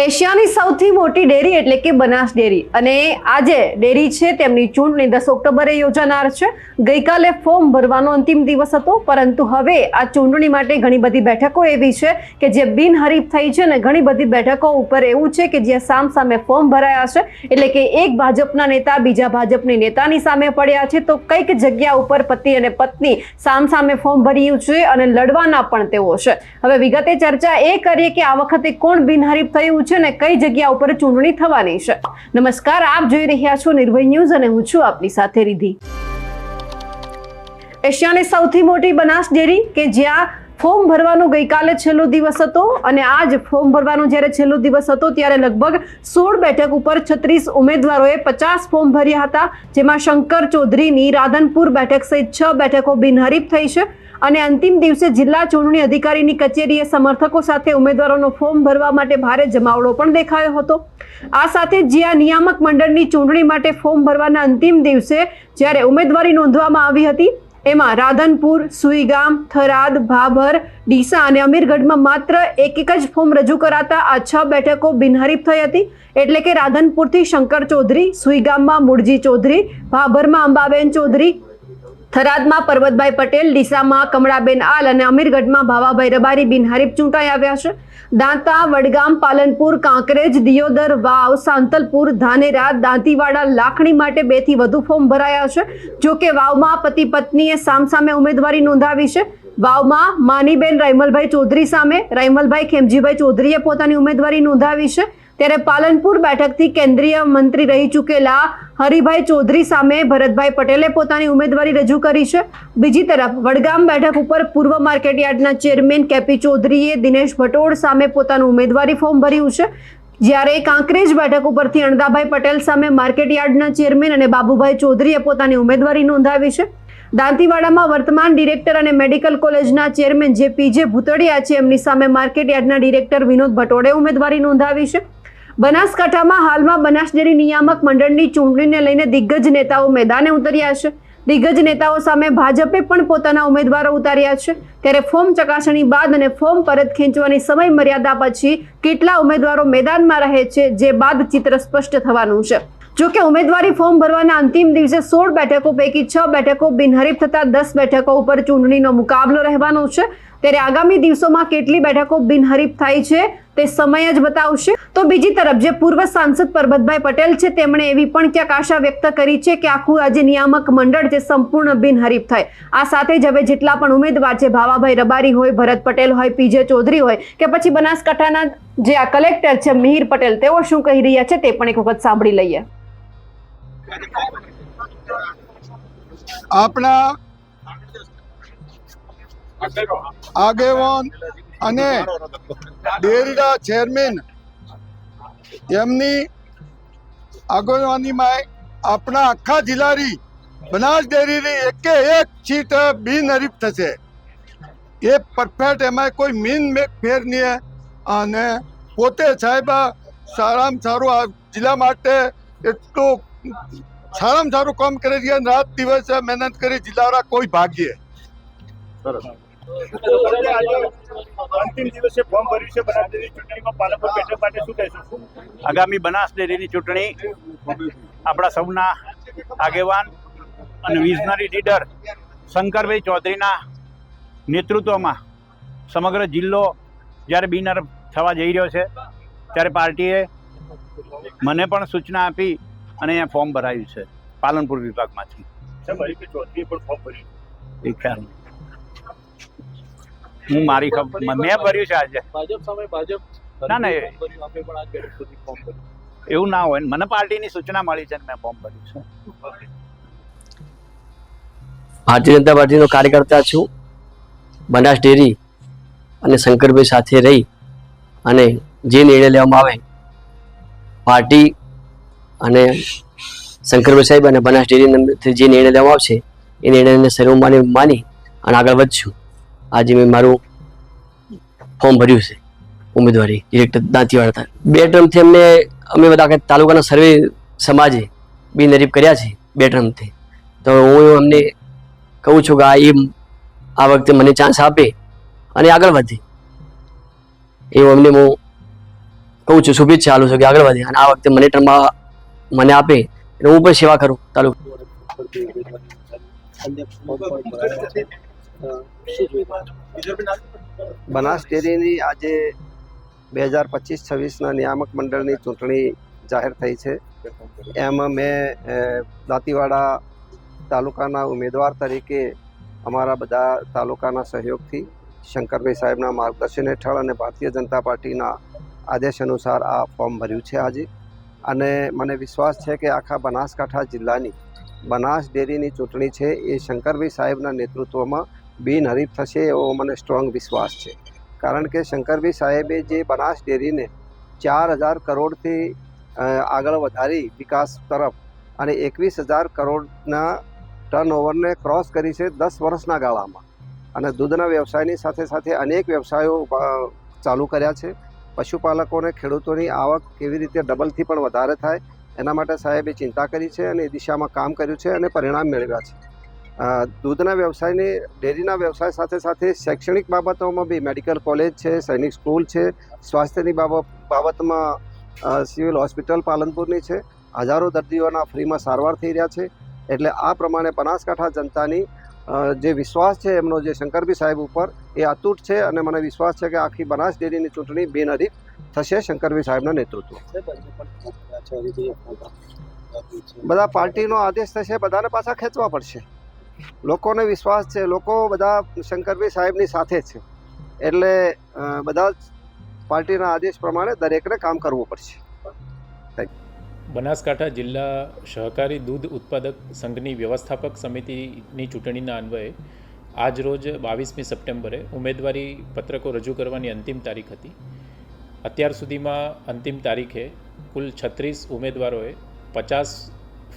એશિયાની સૌથી મોટી ડેરી એટલે કે બનાસ ડેરી. અને આજે ડેરી છે તેમની ચૂંટણી દસ ઓક્ટોબરે યોજાનાર છે. ગઈકાલે ફોર્મ ભરવાનો અંતિમ દિવસ હતો, પરંતુ હવે આ ચૂંટણી માટે ઘણી બધી બેઠકો એવી છે કે જે બિનહરીફ થઈ છે અને ઘણી બધી બેઠકો ઉપર એવું છે કે જ્યાં સામ સામે ફોર્મ ભરાયા છે. એટલે કે એક ભાજપના નેતા બીજા ભાજપની નેતાની સામે પડ્યા છે. તો કંઈક જગ્યા ઉપર પતિ અને પત્ની સામ સામે ફોર્મ ભર્યું છે અને લડવાના પણ તેઓ છે. હવે વિગતે ચર્ચા એ કરીએ કે આ વખતે કોણ બિનહરીફ થયું છે? ને કઈ જગ્યા ઉપર ચૂંટણી થવાની છે. નમસ્કાર, આપ જોઈ રહ્યા છો નિર્ભય ન્યૂઝ અને હું છું આપની સાથે રિધિ. એશિયાની સૌથી મોટી બનાસ ડેરી કે જ્યાં ફોર્મ ભરવાનો ગઈકાલે છેલ્લો દિવસ હતો અને આજ ફોર્મ ભરવાનો જ્યારે છેલ્લો દિવસ હતો ત્યારે લગભગ સોળ બેઠક ઉપર છત્રીસ ઉમેદવારોએ પચાસ ફોર્મ ભર્યા હતા, જેમાં શંકર ચૌધરીની રાધનપુર બેઠક સહિત છ બેઠકો બિનહરીફ થઈ છે. અને અંતિમ દિવસે જિલ્લા ચૂંટણી અધિકારીની કચેરીએ સમર્થકો સાથે ઉમેદવારોનો ફોર્મ ભરવા માટે ભારે જમાવડો પણ દેખાયો હતો. આ સાથે જ્યાં નિયામક મંડળની ચૂંટણી માટે ફોર્મ ભરવાના અંતિમ દિવસે જ્યારે ઉમેદવારી નોંધવામાં આવી હતી, એમાં રાધનપુર, સુઈગામ, થરાદ, ભાભર, ડીસા અને અમીરગઢમાં માત્ર એક એક જ ફોર્મ રજૂ કરાતા આ છ બેઠકો બિનહરીફ થઈ હતી. એટલે કે રાધનપુરથી શંકર ચૌધરી, સુઈગામમાં મુળજી ચૌધરી, ભાભરમાં અંબાબેન ચૌધરી થરાદમાં પર્વતભાઈ પટેલ, ડીસામાં કમળાબેન આલ અને અમીરગઢમાં ભાવાભાઈ રબારી બિનહરીફ ચૂંટાઈ આવ્યા છે. દાંતા, વડગામ, પાલનપુર, કાંકરેજ, દિયોદર, વાવ, સાંતલપુર, ધાનેરા, દાંતીવાડા, લાખણી માટે બેથી વધુ ફોર્મ ભરાયા છે. જો કે વાવમાં પતિ પત્નીએ સામસામે ઉમેદવારી નોંધાવી છે. વાવમાં માનીબેન રાયમલભાઈ ચૌધરી સામે, રાયમલભાઈ ખેમજીભાઈ ચૌધરીએ પોતાની ઉમેદવારી નોંધાવી છે. ત્યારે પાલનપુર બેઠકથી કેન્દ્રીય મંત્રી રહી ચૂકેલા હરિભાઈ ચૌધરી સામે ભરતભાઈ પટેલે પોતાની ઉમેદવારી રજૂ કરી છે. બીજી તરફ વડગામ બેઠક ઉપર પૂર્વ માર્કેટયાર્ડના ચેરમેન કેપી ચૌધરીએ દિનેશ ભટોળ સામે પોતાનું ઉમેદવારી ફોર્મ ભર્યું છે. જ્યારે કાંકરેજ બેઠક ઉપરથી અણદાભાઈ પટેલ સામે માર્કેટયાર્ડના ચેરમેન અને બાબુભાઈ ચૌધરીએ પોતાની ઉમેદવારી નોંધાવી છે. દાંતીવાડામાં વર્તમાન ડિરેક્ટર અને મેડિકલ કોલેજના ચેરમેન જે પીજે ભૂતડિયા છે, એમની સામે માર્કેટયાર્ડના ડિરેક્ટર વિનોદ ભટોડે ઉમેદવારી નોંધાવી છે. બનાસકાંઠામાં હાલમાં બનાસ ડેરી નિયામક મંડળની ચૂંટણીને લઈને દિગ્ગજ નેતાઓ મેદાને ઉતર્યા છે. દિગ્ગજ નેતાઓ સામે ભાજપે પણ પોતાના ઉમેદવારો ઉતાર્યા છે. ત્યારે ફોર્મ ચકાસણી બાદ અને ફોર્મ પરત ખેંચવાની સમય મર્યાદા પછી કેટલા ઉમેદવારો મેદાનમાં રહે છે જે બાદ ચિત્ર સ્પષ્ટ થવાનું છે. જો કે ઉમેદવારી ફોર્મ ભરવાના અંતિમ દિવસે સોળ બેઠકો પૈકી છ બેઠકો બિનહરીફ થતા દસ બેઠકો ઉપર ચૂંટણીનો મુકાબલો રહેવાનો છે. ત્યારે આગામી દિવસોમાં કેટલી બેઠકો બિનહરીફ થાય છે તે સમય જ બતાવશે. તો બીજી તરફ જે પૂર્વ સાંસદ પરબતભાઈ પટેલ છે, તેમણે એવી પણ ક્યાંક આશા વ્યક્ત કરી છે કે આખું આજે નિયામક મંડળ જે સંપૂર્ણ બિનહરીફ થાય. આ સાથે જ હવે જેટલા પણ ઉમેદવાર છે, ભાવાભાઈ રબારી હોય, ભરત પટેલ હોય, પીજે ચૌધરી હોય, કે પછી બનાસકાંઠાના જે આ કલેક્ટર છે મિહિર પટેલ, તેઓ શું કહી રહ્યા છે તે પણ એક વખત સાંભળી લઈએ. આપણા આગેવાન અને ડેરીના ચેરમેન એમની આગેવાનીમાં આપણા આખા જિલ્લાની બનાસ ડેરીની એકે એક સીટ બિનહરીફ થશે. એ પરફેક્ટ એમાં કોઈ મીન ફેર નહીં અને પોતે સાહેબ સારામાં સારું આ જિલ્લા માટે એટલું સારામાં સારું કામ કરે છે રાત દિવસ મહેનત કરી જિલ્લાવાળા કોઈ ભાગ્યે. અંતિમ દિવસે ફોર્મ ભર્યું છે બનાસ ડેરી ચૂંટણીમાં પાલનપુર બેઠક માટે શું કહેશો? આગામી બનાસ ડેરીની ચૂંટણી આપણા સૌના આગેવાન અને વિઝનરી લીડર શંકરભાઈ ચૌધરીના નેતૃત્વમાં સમગ્ર જિલ્લો જ્યારે બિનર થવા જઈ રહ્યો છે ત્યારે પાર્ટીએ મને પણ સૂચના આપી અને અહીંયા ફોર્મ ભરાયું છે પાલનપુર વિભાગમાંથી. એ ખ્યાલ હું મારી મેં ભર્યું છે આજે. ભાજપ સામે ભાજપ ના, ના. એવું ના હોય. મને પાર્ટીની સૂચના મળી છે મેં ફોર્મ ભર્યું છે. ભારતીય જનતા પાર્ટીનો કાર્યકર્તા છું. બનાસ ડેરી અને શંકરભાઈ સાથે રહી અને જે નિર્ણય લેવામાં આવે પાર્ટી અને શંકરભાઈ સાહેબ અને બનાસ ડેરી જે નિર્ણય લેવામાં આવશે એ નિર્ણયને સર્વમાન્ય માની અને આગળ વધશું. આજે મેં મારું ફોર્મ ભર્યું છે, ઉમેદવારી ડિરેક્ટર દાંતીવાડા બે ટર્મથી અમને, અમે બધા તાલુકાના સર્વે સમાજે બિનહરીફ કર્યા છે, બે ટર્મથી તો હું અમને કહું છું કે આ એ આ વખતે મને ચાન્સ આપે અને આગળ વધે. એવું અમને હું કહું છું, શુભેચ્છા આલું છું કે આગળ વધે અને આ વખતે મને ટર્મમાં મને આપે એટલે હું પણ સેવા કરું તાલુકા. શું જોયું બનાસ ડેરીની આજે બે હજાર પચીસ છવ્વીસના નિયામક મંડળની ચૂંટણી જાહેર થઈ છે. એમાં મેં દાંતીવાડા તાલુકાના ઉમેદવાર તરીકે અમારા બધા તાલુકાના સહયોગથી શંકરભાઈ સાહેબના માર્ગદર્શન હેઠળ અને ભારતીય જનતા પાર્ટીના આદેશ અનુસાર આ ફોર્મ ભર્યું છે આજે. અને મને વિશ્વાસ છે કે આખા બનાસકાંઠા જિલ્લાની બનાસ ડેરીની ચૂંટણી છે એ શંકરભાઈ સાહેબના નેતૃત્વમાં બિનહરીફ થશે એવો મને સ્ટ્રોંગ વિશ્વાસ છે. કારણ કે શંકરભાઈ સાહેબે જે બનાસ ડેરીને ચાર હજાર કરોડથી આગળ વધારી વિકાસ તરફ અને એકવીસ હજાર કરોડના ટર્નઓવરને ક્રોસ કરી છે દસ વર્ષના ગાળામાં. અને દૂધના વ્યવસાયની સાથે સાથે અનેક વ્યવસાયો ચાલુ કર્યા છે. પશુપાલકોને ખેડૂતોની આવક કેવી રીતે ડબલથી પણ વધારે થાય, એના માટે સાહેબે ચિંતા કરી છે અને એ દિશામાં કામ કર્યું છે અને પરિણામ મેળવ્યા છે. દૂધના વ્યવસાયની, ડેરીના વ્યવસાય સાથે સાથે શૈક્ષણિક બાબતોમાં બી મેડિકલ કોલેજ છે, સૈનિક સ્કૂલ છે, સ્વાસ્થ્યની બાબત, બાબતમાં સિવિલ હોસ્પિટલ પાલનપુરની છે. હજારો દર્દીઓના ફ્રીમાં સારવાર થઈ રહ્યા છે. એટલે આ પ્રમાણે બનાસકાંઠા જનતાની જે વિશ્વાસ છે એમનો જે શંકરભી સાહેબ ઉપર, એ અતૂટ છે અને મને વિશ્વાસ છે કે આખી બનાસ ડેરીની ચૂંટણી બિનહરીફ થશે શંકરભી સાહેબના નેતૃત્વ. બધા પાર્ટીનો આદેશ થશે, બધાને પાછા ખેંચવા પડશે. લોકોને વિશ્વાસ છે, લોકો બધા શંકરભાઈ સાહેબની સાથે છે. એટલે બધા પાર્ટીના આદેશ પ્રમાણે દરેકને કામ કરવું પડશે. બનાસકાંઠા જિલ્લા સહકારી દૂધ ઉત્પાદક સંઘની વ્યવસ્થાપક સમિતિની ચૂંટણીના અન્વયે આજરોજ બાવીસમી સપ્ટેમ્બરે ઉમેદવારી પત્રકો રજૂ કરવાની અંતિમ તારીખ હતી. અત્યાર સુધીમાં અંતિમ તારીખે કુલ છત્રીસ ઉમેદવારોએ પચાસ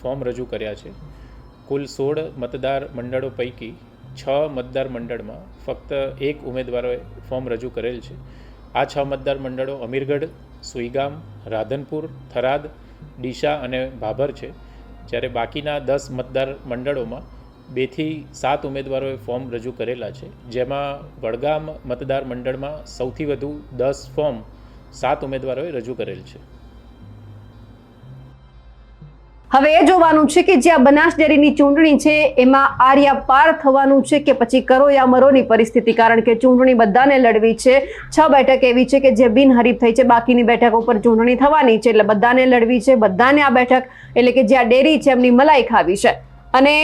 ફોર્મ રજૂ કર્યા છે. કુલ સોળ મતદાર મંડળો પૈકી છ મતદાર મંડળમાં ફક્ત એક ઉમેદવારોએ ફોર્મ રજૂ કરેલ છે. આ છ મતદાર મંડળો અમીરગઢ, સુઈગામ, રાધનપુર, થરાદ ડીશા અને ભાભર છે. જ્યારે બાકીના દસ મતદાર મંડળોમાં બેથી સાત ઉમેદવારોએ ફોર્મ રજૂ કરેલા છે. જેમાં વડગામ મતદાર મંડળમાં સૌથી વધુ દસ ફોર્મ સાત ઉમેદવારોએ રજૂ કરેલ છે. હવે એ જોવાનું છે કે જ્યાં બનાસ ડેરીની ચૂંટણી છે, એમાં આર્યા પાર થવાનું છે કે પછી કરો યા મરોની પરિસ્થિતિ? કારણ કે ચૂંટણી બધાને લડવી છે. છ બેઠક એવી છે કે જે બિનહરીફ થઈ છે. બાકીની બેઠક ઉપર ચૂંટણી થવાની છે એટલે બધાને લડવી છે. બધાને આ બેઠક એટલે કે જ્યાં ડેરી છે એમની મલાઈ ખાવી છે. અને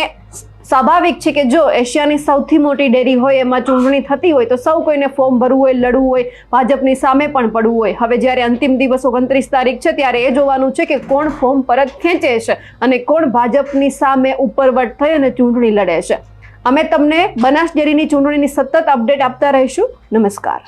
સ્વાભાવિક છે કે જો એશિયાની સૌથી મોટી ડેરી હોય, એમાં ચૂંટણી થતી હોય, તો સૌ કોઈને ફોર્મ ભરવું હોય, લડવું હોય, ભાજપની સામે પણ પડવું હોય. હવે જ્યારે અંતિમ દિવસ ઓગણત્રીસ તારીખ છે, ત્યારે એ જોવાનું છે કે કોણ ફોર્મ પરત ખેંચે છે અને કોણ ભાજપની સામે ઉપરવટ થઈ અને ચૂંટણી લડે છે. અમે તમને બનાસ ડેરીની ચૂંટણીની સતત અપડેટ આપતા રહીશું. નમસ્કાર.